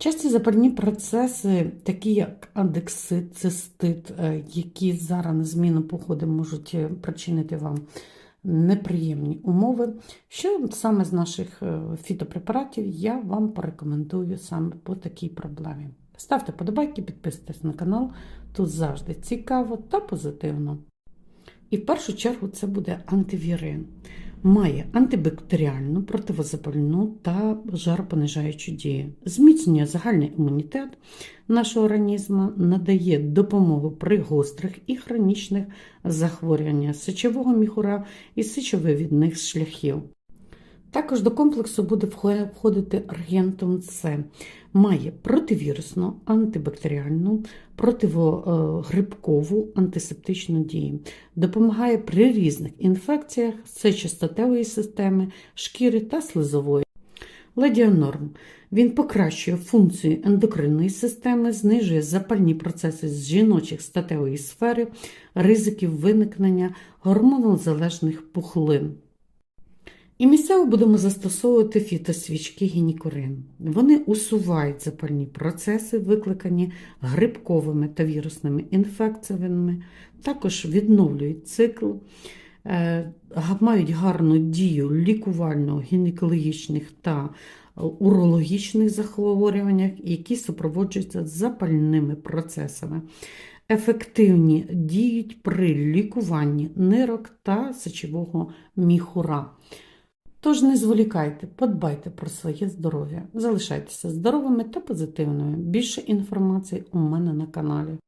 Часті запальні процеси, такі як адексит, цистит, е, які зараз на зміну походи можуть е, причинити вам неприємні умови. Що саме з наших е, фітопрепаратів я вам порекомендую саме по такій проблемі. Ставте подобайки, підписуйтесь на канал, тут завжди цікаво та позитивно. І в першу чергу це буде антивірин. Має антибактеріальну, противозапальну та жаропонижаючу дію. Зміцнює загальний імунітет нашого організму, надає допомогу при гострих і хронічних захворюваннях сечового міхура і сечовивідних шляхів. Також до комплексу буде входити аргентум С. Має противірусну, антибактеріальну, противогрибкову, антисептичну дію. Допомагає при різних інфекціях сечостатевої системи, шкіри та слизової. Ладіонорм. Він покращує функцію ендокринної системи, знижує запальні процеси з жіночих статевої сфери, ризиків виникнення гормонозалежних пухлин. І місцево будемо застосовувати фітосвічки гінікурин. Вони усувають запальні процеси, викликані грибковими та вірусними інфекціями, також відновлюють цикл, е, мають гарну дію лікувально гінекологічних та урологічних захворюваннях, які супроводжуються запальними процесами. Ефективні діють при лікуванні нирок та сечового міхура. Тож не зволікайте, подбайте про своє здоров'я, залишайтеся здоровими та позитивними. Більше інформації у мене на каналі.